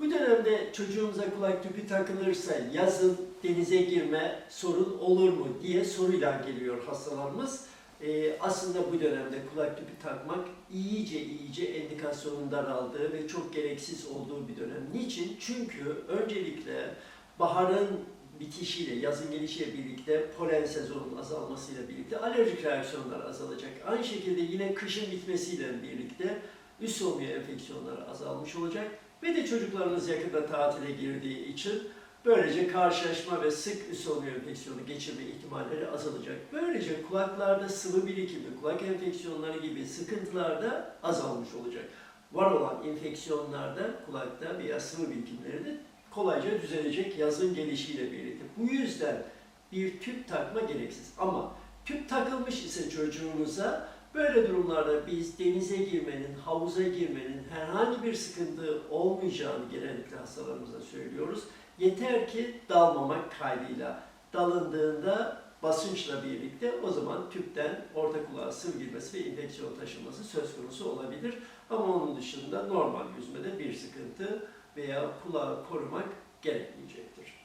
Bu dönemde çocuğumuza kulak tüpü takılırsa yazın denize girme sorun olur mu diye soruyla geliyor hastalarımız. Ee, aslında bu dönemde kulak tüpü takmak iyice iyice endikasyonun daraldığı ve çok gereksiz olduğu bir dönem. Niçin? Çünkü öncelikle baharın bitişiyle, yazın gelişiyle birlikte polen sezonunun azalmasıyla birlikte alerjik reaksiyonlar azalacak. Aynı şekilde yine kışın bitmesiyle birlikte üst solunum enfeksiyonları azalmış olacak. Ve de çocuklarınız yakında tatile girdiği için böylece karşılaşma ve sık üst solunum enfeksiyonu geçirme ihtimalleri azalacak. Böylece kulaklarda sıvı birikimi, kulak enfeksiyonları gibi sıkıntılar da azalmış olacak. Var olan enfeksiyonlarda kulakta veya sıvı birikimleri de kolayca düzelecek yazın gelişiyle birlikte. Bu yüzden bir tüp takma gereksiz. Ama tüp takılmış ise çocuğunuza böyle durumlarda biz denize girmenin, havuza girmenin herhangi bir sıkıntı olmayacağını genellikle hastalarımıza söylüyoruz. Yeter ki dalmamak kaydıyla dalındığında basınçla birlikte o zaman tüpten orta kulağa sıvı girmesi ve enfeksiyon taşıması söz konusu olabilir. Ama onun dışında normal yüzmede bir sıkıntı veya kulağı korumak gerekmeyecektir.